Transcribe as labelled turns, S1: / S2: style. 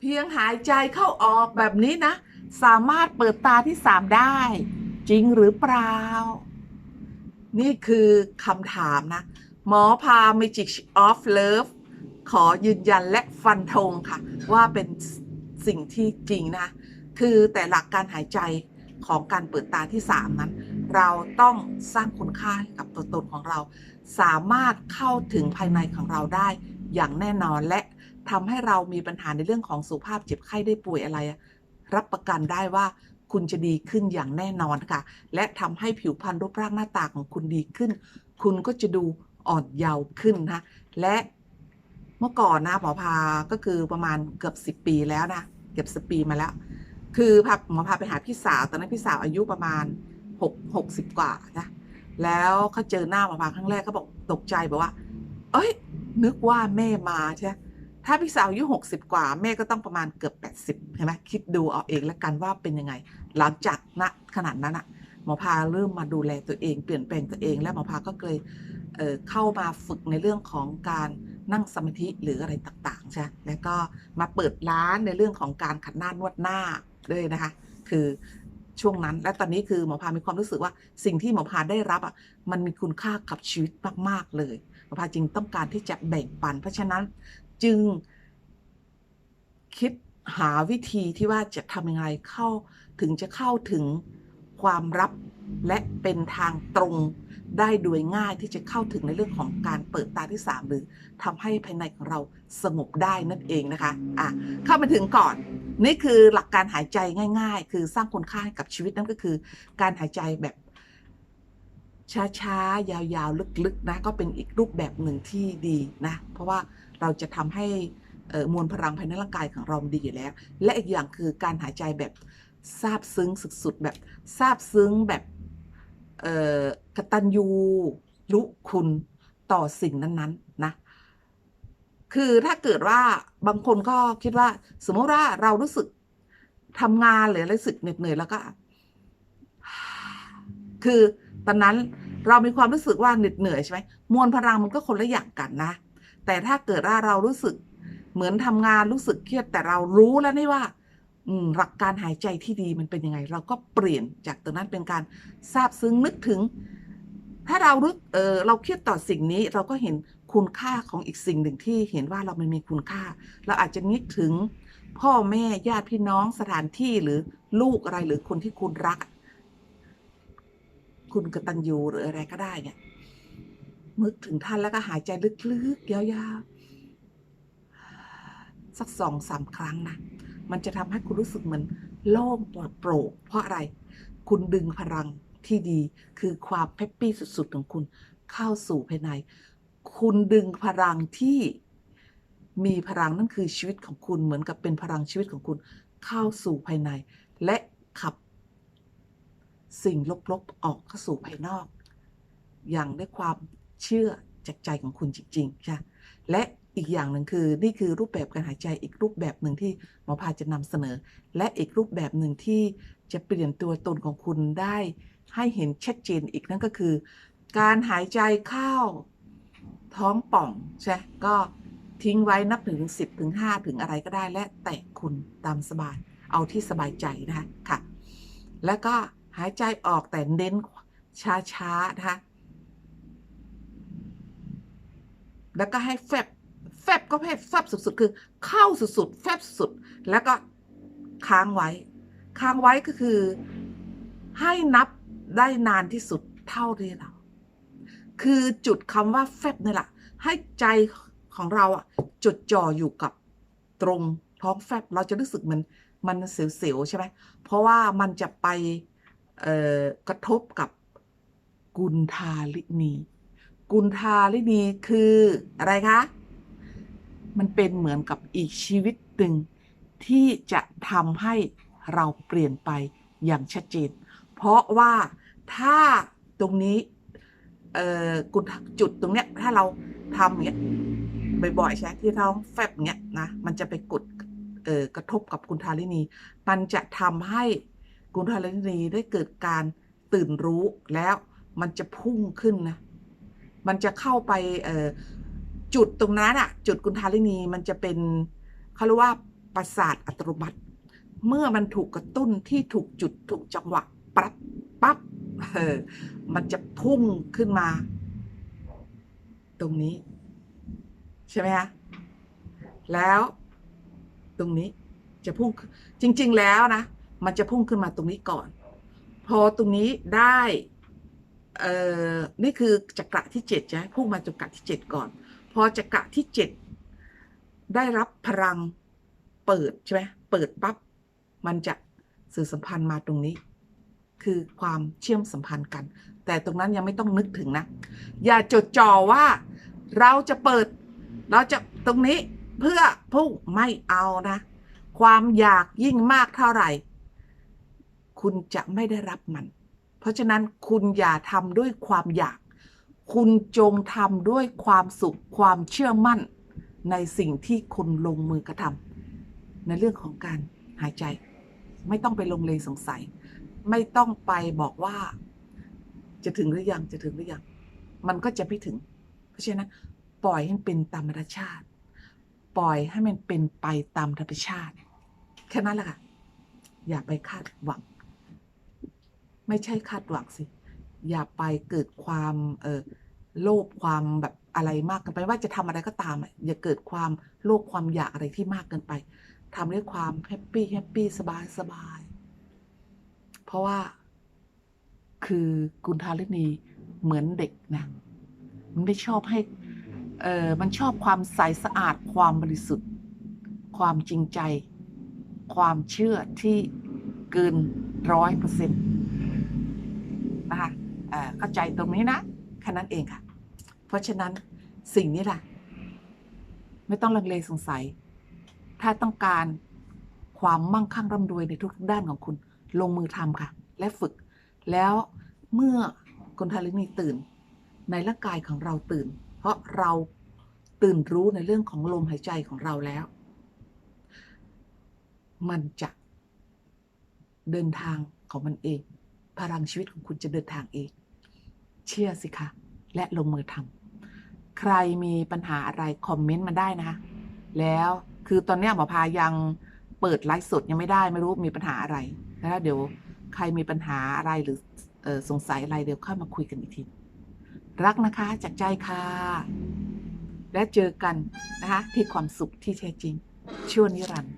S1: เพียงหายใจเข้าออกแบบนี้นะ สามารถเปิดตาที่สามได้ จริงหรือเปล่า นี่คือคำถามนะ หมอพา Magic of Love ขอยืนยันและฟันธงค่ะ ว่าเป็นสิ่งที่จริงนะ คือแต่หลักการหายใจของการเปิดตาที่ 3 นั้น เราต้องสร้างคุณค่าให้กับตัวตนของเรา สามารถเข้าถึงภายในของเราได้ อย่างแน่นอนและทำให้เรามีปัญหาในเรื่องของสุขภาพเจ็บไข้ได้ป่วยอะไร รับประกันได้ว่าคุณจะดีขึ้นอย่างแน่นอนค่ะ และทำให้ผิวพรรณรูปร่างหน้าตาของคุณดีขึ้น คุณก็จะดูอ่อนเยาว์ขึ้นนะและเมื่อก่อนนะหมอพาก็คือประมาณเกือบ 10 ปีแล้วนะเกือบสิปีมาแล้ว คือพาหมอพาไปหาพี่สาวตอนนั้นพี่สาวอายุประมาณ6 60 กว่านะแล้วเขาเจอหน้าหมอพาครั้งแรกก็บอกตกใจบอกว่า เอ้ย นึกว่าแม่มาใช่ ถ้าพี่สาวอายุ60กว่า แม่ก็ต้องประมาณเกือบ80ใช่ไหมคิดดูเอาเองแล้วกันว่าเป็นยังไง หลังจากณขนาดนั้นอะหมอพาเริ่มมาดูแลตัวเองเปลี่ยนแปลงตัวเองและหมอพาก็เลยเเข้ามาฝึกในเรื่องของการนั่งสมาธิหรืออะไรต่างๆใช่แล้วก็มาเปิดร้านในเรื่องของการขัดหน้านวดหน้าด้วยนะคะ คือช่วงนั้น และตอนนี้คือหมอพามีความรู้สึกว่าสิ่งที่หมอพาได้รับอะมันมีคุณค่ากับชีวิตมากๆเลย หมอพาจึงต้องการที่จะแบ่งปัน เพราะฉะนั้นจึงคิดหาวิธีที่ว่าจะทำยังไงเข้าถึงจะเข้าถึงความรับและเป็นทางตรงได้โดยง่ายที่จะเข้าถึงในเรื่องของการเปิดตาที่ 3 หรือทำให้ภายในของเราสงบได้นั่นเองนะคะอะเข้ามาถึงก่อน นี่คือหลักการหายใจง่าย ๆ คือสร้างคุณค่าให้กับชีวิตนั่นก็คือ การหายใจแบบ ช้าๆ ยาวๆ ลึกๆ นะ ก็เป็นอีกรูปแบบหนึ่งที่ดีนะ เพราะว่าเราจะทำให้มวลพลังภายในร่างกายของเราดีอยู่แล้ว และอีกอย่างคือการหายใจแบบซาบซึ้งสุดๆ แบบซาบซึ้งแบบกตัญญูรู้คุณต่อสิ่งนั้นๆ นะ คือถ้าเกิดว่าบางคนก็คิดว่า สมมติว่าเรารู้สึกทำงานหรืออะไรรู้สึกเหน็ดเหนื่อยแล้วก็ คือ ตอนนั้นเรามีความรู้สึกว่าเหน็ดเหนื่อยใช่ไหมมวลพลังมันก็คนละอย่างกันนะ แต่ถ้าเกิดว่าเรารู้สึกเหมือนทำงานรู้สึกเครียดแต่เรารู้แล้วนี่ว่าหลักการหายใจที่ดีมันเป็นยังไง เราก็เปลี่ยนจากตรงนั้นเป็นการซาบซึ้งนึกถึง ถ้าเรารู้เออเราเครียดต่อสิ่งนี้ เราก็เห็นคุณค่าของอีกสิ่งหนึ่งที่เห็นว่าเรามันมีคุณค่า เราอาจจะนึกถึง พ่อแม่ญาติพี่น้องสถานที่หรือลูกอะไรหรือคนที่คุณรัก คุณกตัญญูหรืออะไรก็ได้เนี่ยนึกถึงท่านแล้วก็หายใจลึกๆยาวๆสักสองสามครั้งนะมันจะทำให้คุณรู้สึกเหมือนโล่งปลอดโปร่งเพราะอะไร คุณดึงพลังที่ดีคือความแฮปปี้สุดๆของคุณเข้าสู่ภายใน คุณดึงพลังที่มีพลังนั่นคือชีวิตของคุณเหมือนกับเป็นพลังชีวิตของคุณเข้าสู่ภายใน และขับ สิ่งลบๆออกเข้าสู่ภายนอก อย่างด้วยความเชื่อจากใจของคุณจริงๆใช่และอีกอย่างหนึ่งคือ นี่คือรูปแบบการหายใจอีกรูปแบบหนึ่งที่หมอพาจะนำเสนอ และอีกรูปแบบหนึ่งที่จะเปลี่ยนตัวตนของคุณได้ ให้เห็นชัดเจนอีกนั่นก็คือ การหายใจเข้าท้องป่องใช่ก็ทิ้งไว้นับถึงสิบถึงห้าถึงอะไรก็ได้ และแตะคุณตามสบาย เอาที่สบายใจนะคะค่ะ แล้วก็ หายใจออกแต่เน้นช้าๆนะคะแล้วก็ให้แฟบแฟบก็ให้แฟบสุดๆ คือเข้าสุดๆ แฟบสุด แล้วก็ค้างไว้ ค้างไว้ก็คือ ให้นับได้นานที่สุดเท่าที่เรา คือจุดคำว่าแฟบนี่แหละ ให้ใจของเราอะจดจ่ออยู่กับตรงท้องแฟบ เราจะรู้สึกมันมันเสียวๆ ใช่ไหม เพราะว่ามันจะไป กระทบกับกุนทาลินี กุนทาลินีคืออะไรคะ มันเป็นเหมือนกับอีกชีวิตหนึ่งที่จะทำให้เราเปลี่ยนไปอย่างชัดเจน เพราะว่าถ้าตรงนี้กุนจุดตรงเนี้ยถ้าเราทำอย่างเงี้ยบ่อยๆใช่ที่ท้องแฟบเงี้ยนะมันจะไปกดกระทบกับกุนทาลินี มันจะทำให้ กุนทาลินีได้เกิดการตื่นรู้แล้วมันจะพุ่งขึ้นนะ มันจะเข้าไปจุดตรงนั้นอะจุดกุนทาลินีมันจะเป็นเขาเรียกว่าประสาทอัตโนมัติ เมื่อมันถูกกระตุ้นที่ถูกจุดถูกจังหวะปั๊บปั๊บเออมันจะพุ่งขึ้นมา ตรงนี้ ใช่ไหมคะแล้ว ตรงนี้จะพุ่งจริง ๆ แล้วนะ มันจะพุ่งขึ้นมาตรงนี้ก่อน พอตรงนี้ได้เอ่อนี่คือจักระที่เจ็ดจะให้พุ่งมาจักระที่เจ็ดก่อน พอจักระที่เจ็ดได้รับพลังเปิดใช่ไหมเปิดปั๊บมันจะสื่อสัมพันธ์มาตรงนี้ คือความเชื่อมสัมพันธ์กัน แต่ตรงนั้นยังไม่ต้องนึกถึงนะ อย่าจดจ่อว่าเราจะเปิด เราจะตรงนี้เพื่อพุ่งไม่เอานะ ความอยากยิ่งมากเท่าไหร่ คุณจะไม่ได้รับมัน เพราะฉะนั้นคุณอย่าทำด้วยความอยาก คุณจงทำด้วยความสุขความเชื่อมั่น ในสิ่งที่คุณลงมือกระทำในเรื่องของการหายใจ ไม่ต้องไปลงเลสงสัย ไม่ต้องไปบอกว่า จะถึงหรือยังจะถึงหรือยัง มันก็จะไม่ถึง เพราะฉะนั้นปล่อยให้มันเป็นตามธรรมชาติ ปล่อยให้มันเป็นไปตามธรรมชาติ แค่นั้นแหละค่ะ อย่าไปคาดหวัง ไม่ใช่คาดหวังสิ อย่าไปเกิดความเออโลภความแบบอะไรมากเกินไปว่าจะทำอะไรก็ตามอะอย่าเกิดความโลภความอยากอะไรที่มากเกินไปทำด้วยความแฮปปี้แฮปปี้สบายสบาย เพราะว่า คือกุณธาลินีเหมือนเด็กนะมันไม่ชอบให้เออมันชอบความใสสะอาดความบริสุทธิ์ ความจริงใจ ความเชื่อที่เกินร้อยเปอร์เซ็นต์ นะคะเข้าใจตรงนี้นะแค่นั้นเองค่ะ เพราะฉะนั้นสิ่งนี้แหละไม่ต้องลังเลสงสัย ถ้าต้องการความมั่งคั่งร่ำรวยในทุกด้านของคุณ ลงมือทำค่ะ และฝึก แล้วเมื่อคนทารินีตื่น ในร่างกายของเราตื่น เพราะเราตื่นรู้ในเรื่องของลมหายใจของเราแล้ว มันจะเดินทางของมันเอง พลังชีวิตของคุณจะเดินทางเอง เชื่อสิคะ และลงมือทำใครมีปัญหาอะไรคอมเมนต์มาได้นะคะ แล้วคือตอนนี้หมอพายังเปิดไลฟ์สดยังไม่ได้ไม่รู้มีปัญหาอะไรแล้วเดี๋ยวใครมีปัญหาอะไรหรือออสงสัยอะไรเดี๋ยวเข้ามาคุยกันอีกที รักนะคะจากใจค่ะ และเจอกันนะคะที่ความสุขที่แท้จริง ชั่วนิรันดร์